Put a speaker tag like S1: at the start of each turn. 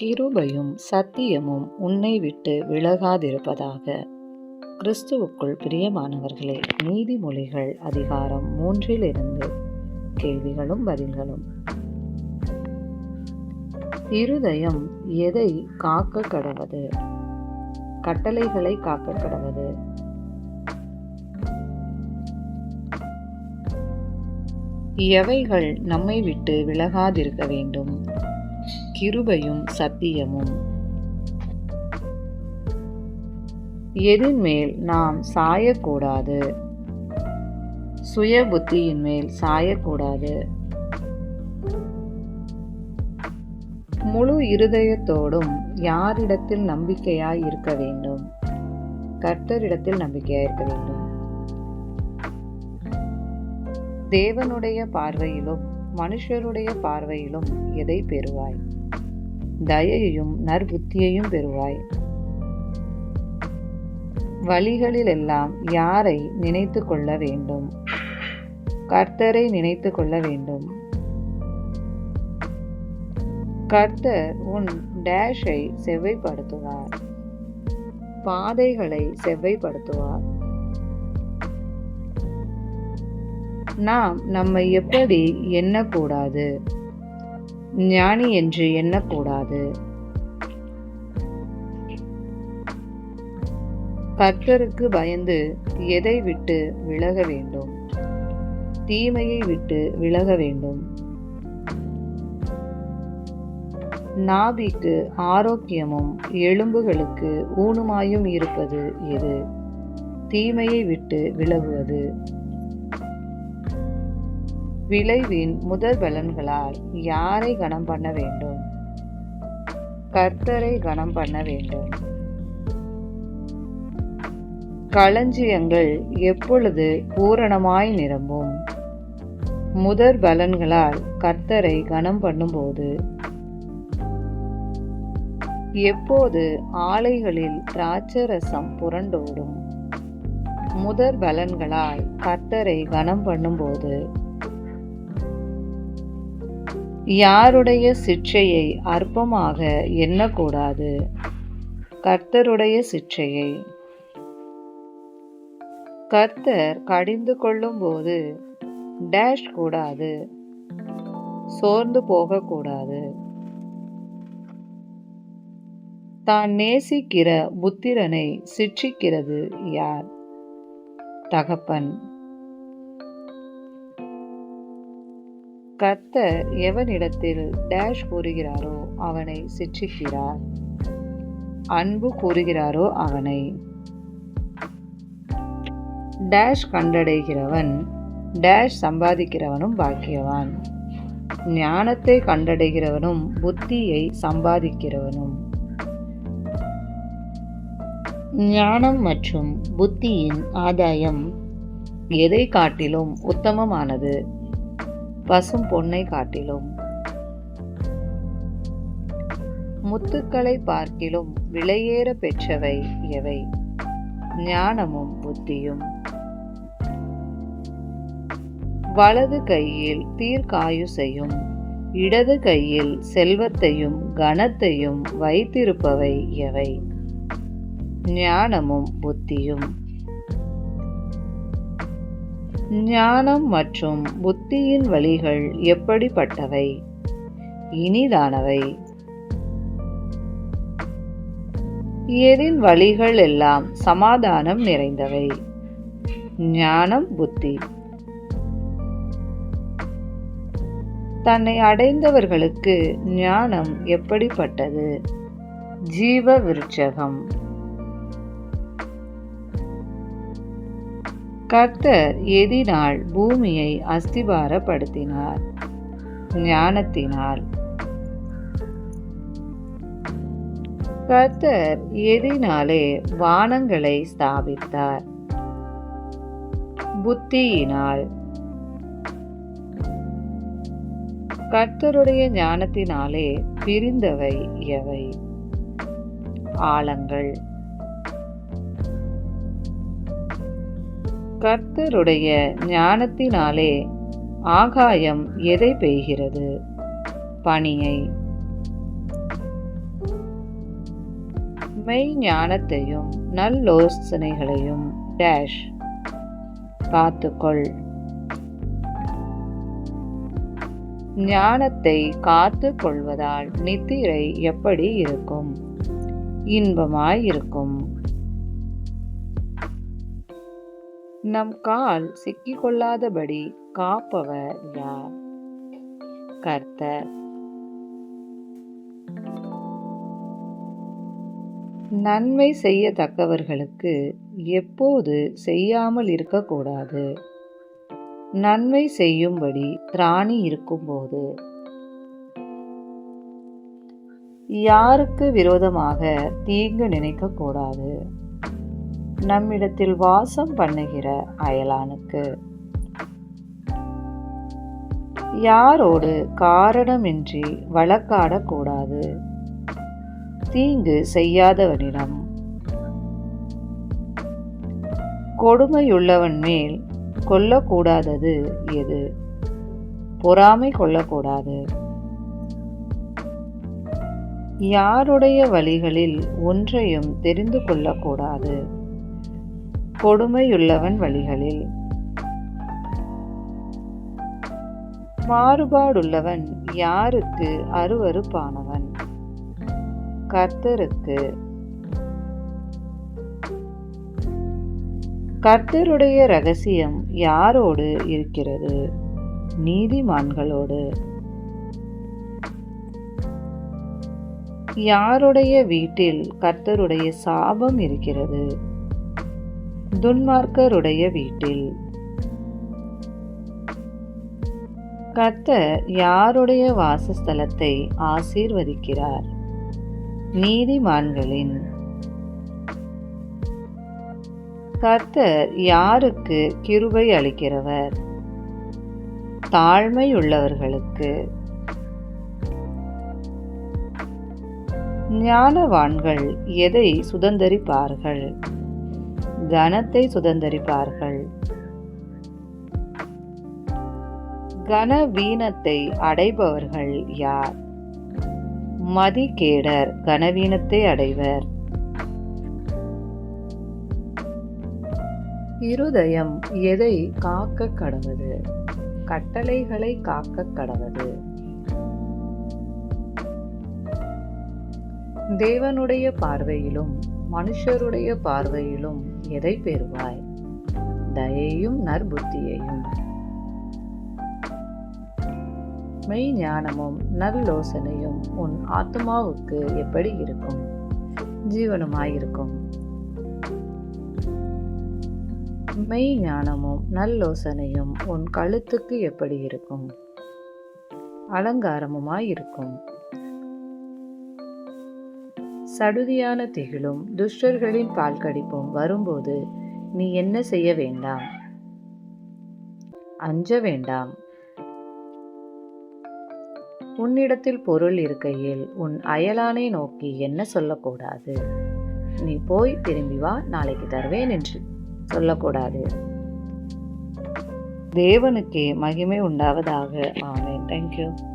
S1: கிருபையும் சத்தியமும் உன்னை விட்டு விலகாதிருப்பதாக. கிறிஸ்துவுக்குள் பிரியமானவர்களே நீதிமொழிகள் அதிகாரம் மூன்றிலிருந்து கேள்விகளும் பதில்களும். இருதயம் எதை காக்க கடவது கட்டளைகளை காக்க கடவது எவைகள் நம்மை விட்டு விலகாதிருக்க வேண்டும்? கிருபையும் சத்தியமும். எதின் மேல் நாம் சாயக்கூடாது. சுய புத்தியின் மேல் சாயக்கூடாது. முழு இருதயத்தோடும் யாரிடத்தில் நம்பிக்கையாய் இருக்க வேண்டும். கர்த்தரிடத்தில் நம்பிக்கையாய் இருக்க வேண்டும். தேவனுடைய பார்வையிலும் மனுஷருடைய பார்வையிலும் எதை பெறுவாய்? தயையும் நற்புத்தியையும் பெறுவாய். வழிகளிலெல்லாம் யாரை நினைத்து கொள்ள வேண்டும்? கர்த்தரை நினைத்து கொள்ள வேண்டும். கர்த்தர் உன் டேஷை செவ்வைப்படுத்துவார். பாதைகளை செவ்வைப்படுத்துவார். நாம் நம்மை எப்படி எண்ணக்கூடாது? ஞானி என்று எண்ணக்கூடாது. கர்த்தருக்கு பயந்து எதை விட்டு விலக வேண்டும்? தீமையை விட்டு விலக வேண்டும். நாபிக்கு ஆரோக்கியமும் எலும்புகளுக்கு ஊனுமாயும் இருப்பது எது? தீமையை விட்டு விலகுவது. விளைவின் முதல் பலன்களால் யாரை கனம் பண்ண வேண்டும்? கர்த்தரை கனம் பண்ண வேண்டும். களஞ்சியங்கள் எப்பொழுது பூரணமாய் நிரம்பும்? முதற் பலன்களால் கர்த்தரை கனம் பண்ணும்போது எப்போது ஆலைகளில் திராட்சரசம் புரண்டோடும் முதற் பலன்களால் கர்த்தரை கனம் பண்ணும்போது யாருடைய சிற்றையை அற்பமாக எண்ணக்கூடாது? கர்த்தருடைய சிற்றையை கர்த்தர் கடிந்து கொள்ளும்போது டேஷ் கூடாது. சோர்ந்து போகக்கூடாது. தான் நேசிக்கிற புத்திரனை சிற்றிக்கிறது யார்? தகப்பன். கர்த்தர் எவனிடத்தில் டேஷ் கூறுகிறாரோ அவனை சிற்றிக்கிறார் அன்பு கூறுகிறாரோ அவனை. டேஷ் கண்டடைகிறவன் டேஷ் சம்பாதிக்கிறவனும் பாக்கியவான். ஞானத்தை கண்டடைகிறவனும் புத்தியை சம்பாதிக்கிறவனும். ஞானம் மற்றும் புத்தியின் ஆதாயம் எதை காட்டிலும் உத்தமமானது? பசும் பொன்னை காட்டிலும். முத்துக்களை பார்க்கிலும் விலையேற பெற்றவை எவை? ஞானமும் புத்தியும். வலது கையில் தீர்க்காயுசையும் இடது கையில் செல்வத்தையும் கனத்தையும் வைத்திருப்பவை எவை? ஞானமும் புத்தியும். ஞானம் மற்றும் புத்தியின் வழிகள் எப்படிப்பட்டவை? இனிதானவை. எதின் வழிகள் எல்லாம் சமாதானம் நிறைந்தவை. ஞானம் புத்தி. தன்னை அடைந்தவர்களுக்கு ஞானம் எப்படிப்பட்டது? ஜீவ விருட்சகம். கர்த்தர் எதினால் பூமியை அஸ்திபாரப்படுத்தினார். ஞானத்தினால். கர்த்தர் எதினாலே வானங்களை ஸ்தாபித்தார். புத்தியினால். கர்த்தருடைய ஞானத்தினாலே பிரிந்தவை எவை? ஆழங்கள். கர்த்தருடைய ஞானத்தினாலே ஆகாயம் எதை பெய்கிறது? பணியை. மெய் ஞானத்தையும் நல்லோசனைகளையும் டேஷ் காத்துக்கொள் ஞானத்தை காத்து கொள்வதால் நித்திரை எப்படி இருக்கும்? இன்பமாய் நம் கால் சிக்கிக்கொள்ளாதபடி காப்பவர் யார்? கர்த்தர். நன்மை செய்யத்தக்கவர்களுக்கு எப்போது செய்யாமல் இருக்கக்கூடாது? நன்மை செய்யும்படி திராணி இருக்கும்போது. யாருக்கு விரோதமாக தீங்கு நினைக்கக்கூடாது? நம்மிடத்தில் வாசம் பண்ணுகிற அயலானுக்கு. யாரோடு காரணமின்றி வழக்காடக்கூடாது? தீங்கு செய்யாதவனிடம். கொடுமையுள்ளவன் மேல் கொல்லக்கூடாதது எது? பொறாமை கொள்ளக்கூடாது. யாருடைய வழிகளில் ஒன்றையும் தெரிந்து கொள்ளக்கூடாது. கொடுமையுள்ளவன் வழிகளில். மாறுபாடுள்ளவன் யாருக்கு அருவருப்பானவன்? கர்த்தருக்கு. கர்த்தருடைய ரகசியம் யாரோடு இருக்கிறது? நீதிமான்களோடு. யாருடைய வீட்டில் கர்த்தருடைய சாபம் இருக்கிறது? துன்மார்க்கருடைய வீட்டில். கர்த்தர் யாருடைய வாசஸ்தலத்தை ஆசீர்வதிக்கிறார்? நீதிமான்களின். கர்த்தர் யாருக்கு கிருபை அளிக்கிறவர்? தாழ்மையுள்ளவர்களுக்கு. ஞானவான்கள் எதை சுதந்தரிப்பார்கள்? கனத்தை சுதந்தரிப்பார்கள். கனவீனத்தை அடைபவர்கள் யார்? மதிகேடர் கனவீனத்தை அடைவர். இருதயம் எதை காக்க கடவது? கட்டளைகளை காக்க கடவது. தேவனுடைய பார்வையிலும் மனுஷருடைய பார்வையிலும் எதை பெறுவாய்? தயையும் நற்புத்தியையும். மெய் ஞானமும் நல்லோசனையும் உன் ஆத்மாவுக்கு எப்படி இருக்கும்? ஜீவனுமாயிருக்கும். மெய் ஞானமும் நல்லோசனையும் உன் கழுத்துக்கு எப்படி இருக்கும்? அலங்காரமுமாயிருக்கும். சடுதியான திகிலும் துஷ்டர்களின் பால் கடிப்பும் வரும்போது நீ என்ன செய்ய வேண்டாம்? அஞ்ச வேண்டாம். உன்னிடத்தில் பொருள் இருக்கையில் உன் அயலானை நோக்கி என்ன சொல்லக்கூடாது? நீ போய் திரும்பி வா நாளைக்கு தருவேன் என்று சொல்லக்கூடாது. தேவனுக்கே மகிமை உண்டாவதாக. ஆமேன். தேங்க்யூ